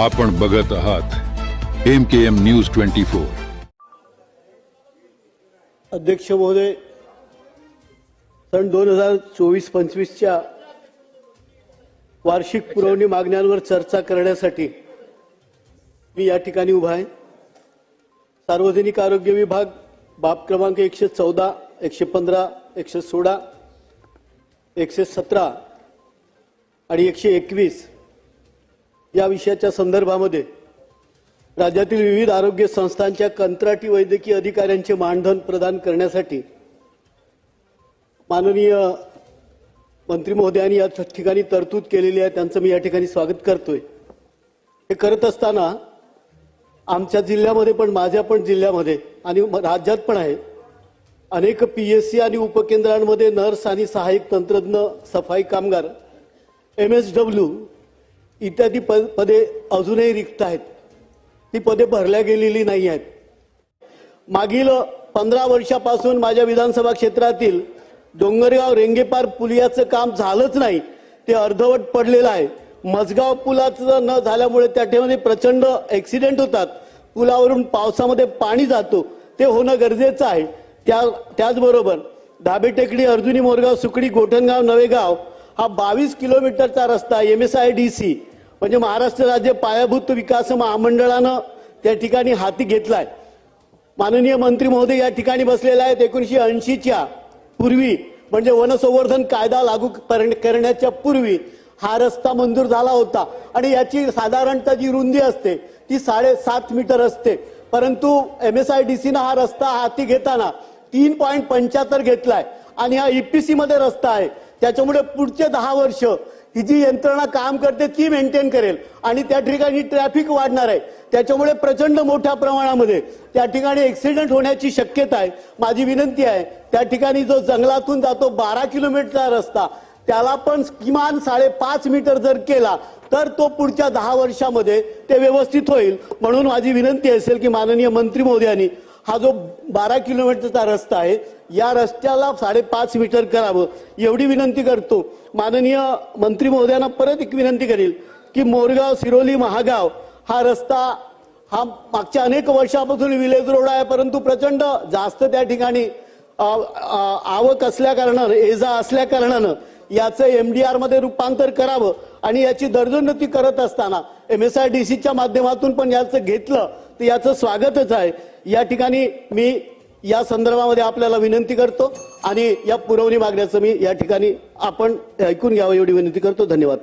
आपण बघत आहात M K M news twenty four अध्यक्ष महोदय सन दोन हजार चोवीस पंचवीसच्या वार्षिक पुरवणी मागण्यांवर चर्चा करण्यासाठी मी या ठिकाणी उभा आहे. सार्वजनिक आरोग्य विभाग बाब क्रमांक एकशे चौदा एकशे पंधरा एकशे सोळा एकशे सतरा आणि एकशे एकवीस या विषयाच्या संदर्भामध्ये राज्यातील विविध आरोग्य संस्थांच्या कंत्राटी वैद्यकीय अधिकाऱ्यांचे मानधन प्रदान करण्यासाठी माननीय मंत्री महोदयांनी या ठिकाणी तरतूद केलेली आहे. त्यांचं मी या ठिकाणी स्वागत करतोय. हे करत असताना आमच्या जिल्ह्यामध्ये पण माझ्या पण जिल्ह्यामध्ये आणि म- राज्यात पण आहे अनेक पी एस सी आणि उपकेंद्रांमध्ये नर्स आणि सहाय्यक तंत्रज्ञ सफाई कामगार एम एस डब्ल्यू इत्यादी पद पदे अजूनही रिक्त आहेत. ती पदे भरल्या गेलेली नाही आहेत. मागील पंधरा वर्षापासून माझ्या विधानसभा क्षेत्रातील डोंगरगाव रेंगेपार पुलियाचं काम झालंच नाही. ते अर्धवट पडलेलं आहे. मजगाव पुलाचं न झाल्यामुळे त्या ठिकाणी प्रचंड ॲक्सिडेंट होतात. पुलावरून पावसामध्ये पाणी जातो. ते होणं गरजेचं आहे. त्या त्याचबरोबर धाबे टेकडी अर्जुनी मोरगाव सुकडी गोठणगाव नवेगाव हा बावीस किलोमीटरचा रस्ता M S I D C म्हणजे महाराष्ट्र राज्य पायाभूत विकास महामंडळानं त्या ठिकाणी हाती घेतलाय. माननीय मंत्री महोदय या ठिकाणी बसलेला आहेत. एकोणीशे ऐंशीच्या पूर्वी म्हणजे वनसंवर्धन कायदा लागू करण्याच्या पूर्वी हा रस्ता मंजूर झाला होता. आणि याची साधारणतः जी रुंदी असते ती साडेसात मीटर असते. परंतु एम एस आय डी सीनं हा रस्ता हाती घेताना तीन पॉईंट पंच्याहत्तर घेतलाय. आणि हा ईपीसी मध्ये रस्ता आहे. त्याच्यामुळे पुढचे दहा वर्ष ही जी यंत्रणा काम करते ती मेंटेन करेल. आणि त्या ठिकाणी ट्रॅफिक वाढणार आहे. त्याच्यामुळे प्रचंड मोठ्या प्रमाणामध्ये त्या ठिकाणी ऍक्सिडेंट होण्याची शक्यता आहे. माझी विनंती आहे त्या ठिकाणी जो जंगलातून जातो बारा किलोमीटरचा रस्ता त्याला पण किमान साडेपाच मीटर जर केला तर तो पुढच्या दहा वर्षामध्ये ते व्यवस्थित होईल. म्हणून माझी विनंती असेल की माननीय मंत्री महोदयांनी हा जो बारा किलोमीटरचा रस्ता आहे या रस्त्याला साडेपाच मीटर करावं एवढी विनंती करतो. माननीय मंत्री महोदयांना परत एक विनंती करेल की मोरगाव सिरोली महागाव हा रस्ता हा मागच्या अनेक वर्षापासून विलेज रोड आहे परंतु प्रचंड जास्त त्या ठिकाणी आवक असल्या कारणानं एजा असल्या कारणानं याचं डी आरमध्ये रूपांतर करावं आणि याची दर्जोन्नती करत असताना एम एस आर डी सीच्या माध्यमातून पण याचं घेतलं तर याचं स्वागतच आहे. या ठिकाणी मी या संदर्भामध्ये आपल्याला विनंती करतो आणि या पुरवणी मागण्याचं मी या ठिकाणी आपण ऐकून घ्यावं एवढी विनंती करतो. धन्यवाद.